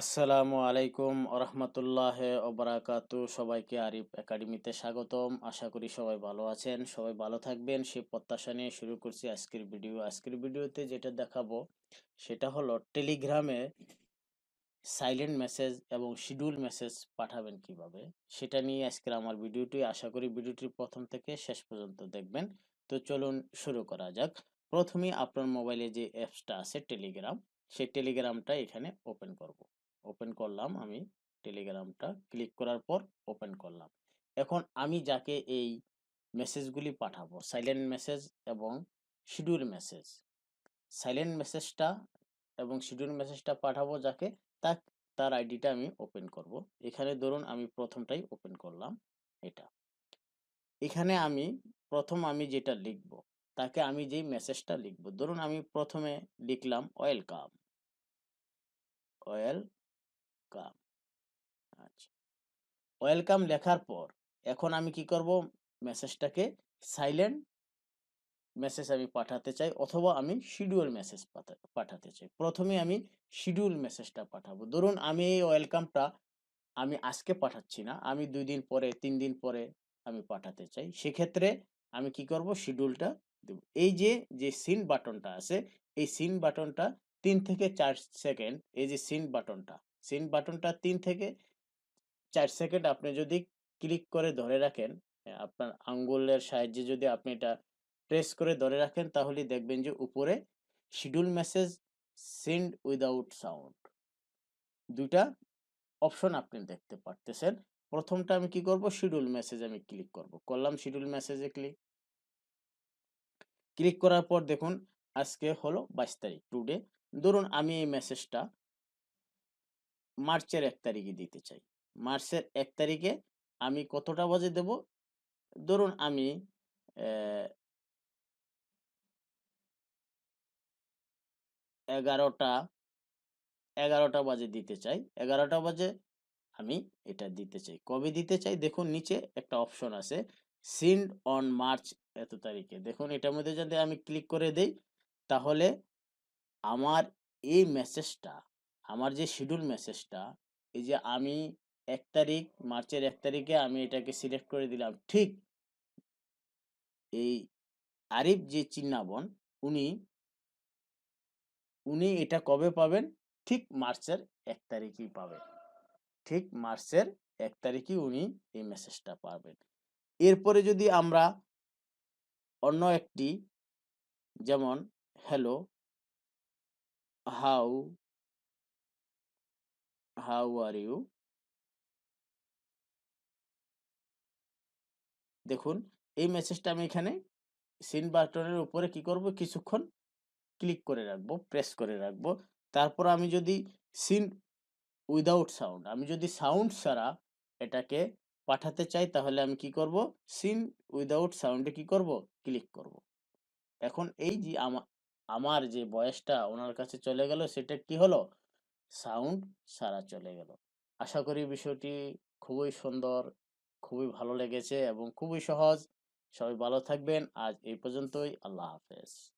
আসসালামু আলাইকুম রহমতুল্লাহ ওবরাকাতু। সবাইকে আরিফ একাডেমিতে স্বাগতম। আশা করি সবাই ভালো আছেন, সবাই ভালো থাকবেন। সে প্রত্যাশা নিয়ে শুরু করছি আজকের ভিডিও। আজকের ভিডিওতে যেটা দেখাবো, সেটা হলো টেলিগ্রামে সাইলেন্ট মেসেজ এবং শিডিউল মেসেজ পাঠাবেন কীভাবে, সেটা নিয়ে আজকের আমার ভিডিওটি। আশা করি ভিডিওটি প্রথম থেকে শেষ পর্যন্ত দেখবেন। তো চলুন শুরু করা যাক। প্রথমেই আপনার মোবাইলে যে অ্যাপসটা আছে টেলিগ্রাম, সেই টেলিগ্রামটা এখানে ওপেন করব। ওপেন করলাম আমি টেলিগ্রামটা ক্লিক করার পর ওপেন করলাম। এখন আমি যাকে এই মেসেজগুলি পাঠাবো সাইলেন্ট মেসেজ এবং শিডিউল মেসেজ সাইলেন্ট মেসেজটা এবং শিডিউল মেসেজটা পাঠাবো যাকে, তা, তার আইডিটা আমি ওপেন করব। এখানে ধরুন আমি প্রথমটাই ওপেন করলাম, এটা। এখানে আমি, প্রথম আমি যেটা লিখব, তাকে আমি যেই মেসেজটা লিখব। ধরুন আমি প্রথমে লিখলাম ওয়েলকাম ওয়েল ওয়েলকাম আচ্ছা। ওয়েলকাম লেখার পর এখন আমি কি করব? মেসেজটাকে সাইলেন্ট মেসেজ আমি পাঠাতে চাই অথবা আমি শিডিউল মেসেজ পাঠাতে চাই। প্রথমে আমি শিডিউল মেসেজটা পাঠাবো। ধরুন আমি এই ওয়েলকামটা আমি আজকে পাঠাচ্ছি না, আমি দুই দিন পরে, তিন দিন পরে আমি পাঠাতে চাই। সেক্ষেত্রে আমি কি করব? শিডিউলটা দেব। এই যে যে সিন বাটনটা আছে, এই সিন বাটনটা তিন থেকে চার সেকেন্ড, এই যে সিন বাটনটা সেন্ড বাটনটা তিন থেকে চার সেকেন্ড আপনি যদি ক্লিক করে ধরে রাখেন আপনার আঙ্গুলের সাহায্যে যদি আপনি এটা প্রেস করে ধরে রাখেন তাহলে দেখবেন যে উপরে schedule message send without sound দুইটা অপশন আপনি দেখতে পারতেছেন। প্রথমটা আমি কি করব? শিডিউল মেসেজ আমি ক্লিক করব। করলাম শিডিউল মেসেজে ক্লিক ক্লিক করার পর দেখুন, আজকে হলো বাইশ তারিখ টুডে ধরুন আমি এই মেসেজটা মার্চের এক তারিখে দিতে চাই। মার্চের এক তারিখে আমি কতটা বাজে দেব? ধরুন আমি এগারোটা এগারোটা বাজে দিতে চাই। এগারোটা বাজে আমি এটা দিতে চাই। কবে দিতে চাই? দেখুন নিচে একটা অপশন আছে, সিন্ড অন মার্চ এত তারিখে। দেখুন এটার মধ্যে যদি আমি ক্লিক করে দেই, তাহলে আমার এই মেসেজটা আমার যে শিডিউল মেসেজটা এই যে আমি এক তারিখ, মার্চের এক তারিখে আমি এটাকে সিলেক্ট করে দিলাম, ঠিক এই আরিফ যে চিন্নাবন, উনি উনি এটা কবে পাবেন? ঠিক মার্চের এক তারিখই পাবেন। ঠিক মার্চের এক তারিখই উনি এই মেসেজটা পাবেন। এরপরে যদি আমরা অন্য একটি, যেমন hello how how are you দেখুন, এই মেসেজটা আমি এখানে সিন বাটনের উপরে কি করব? কিছুক্ষণ ক্লিক করে রাখব প্রেস করে রাখব। তারপর আমি যদি সিন উইদাউট সাউন্ড আমি যদি সাউন্ড ছাড়া এটাকে পাঠাতে চাই, তাহলে আমি কি করব? সিন উইদাউট সাউন্ডে কি করব? ক্লিক করব। এখন এই যে আমার যে বয়সটা, ওনার কাছে চলে গেল, সেটা কি হলো? সাউন্ড সারা চলে গেল। আশা করি বিষয়টি খুবই সুন্দর, খুবই ভালো লেগেছে এবং খুবই সহজ। সবাই ভালো থাকবেন। আজ এই পর্যন্তই। আল্লাহ হাফেজ।